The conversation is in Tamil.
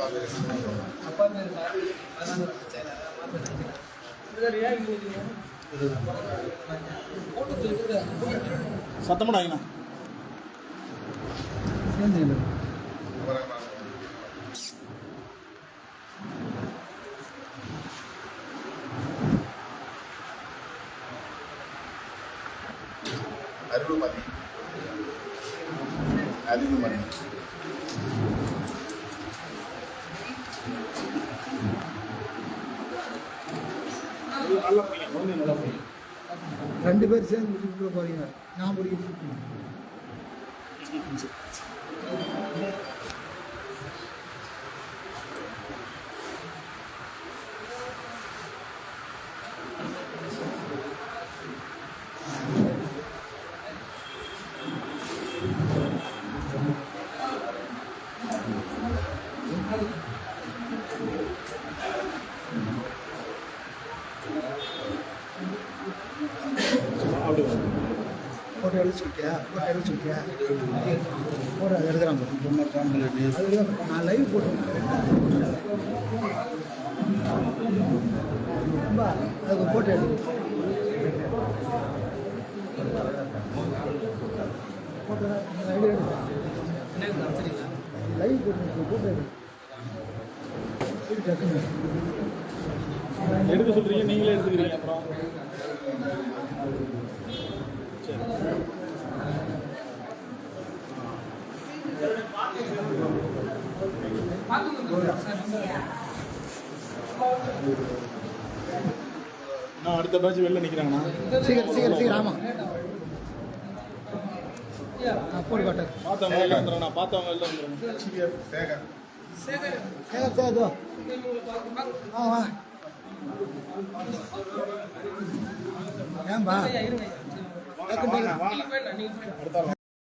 அப்பா பேர் சிவன். அப்பா பேர் சார் அதனால சரி அம்மா பேர் நினைக்கிறேன். இது ஏன் இங்க இருக்கீங்க? போட்டோ இருக்குது. சத்தமடாங்கண்ணா விவரமா. அருள்மதி நல்ல பையன் குழந்தை நல்ல ரெண்டு பேர் சேர்ந்து வீட்டுக்குள்ள போறீங்க நான் படிக்க Thank you. ஃபோட்டோ எடுத்து விட்டியா ஃபோட்டோ எடுத்து விட்டியா ஃபோட்டோ அது எடுக்கிறாங்க அதுதான் நான் லைவ் போட்டுருக்கேன் அதுக்கு லைவ் எடு என்ன காமிச்சிருக்கீங்களா? லைவ் ஃபோட்டோ எடு டக்குன்னு எடுக்க சொல்றீங்க நீங்களே எடுத்துக்கிறீங்க. அப்புறம் சரி நான் அடுத்த பேட்ச் வெளில நிற்கிறாங்கண்ணா சீக்கிரம் சீக்கிரம் சீக்கிரம் ஆமாம் நான் போட்டு காட்டேன் பார்த்தவங்க வெளில வந்துடுறேன் நான் பார்த்தவங்க வெளில வந்துடுறேன் சேகர். ஆ ஏன்பா?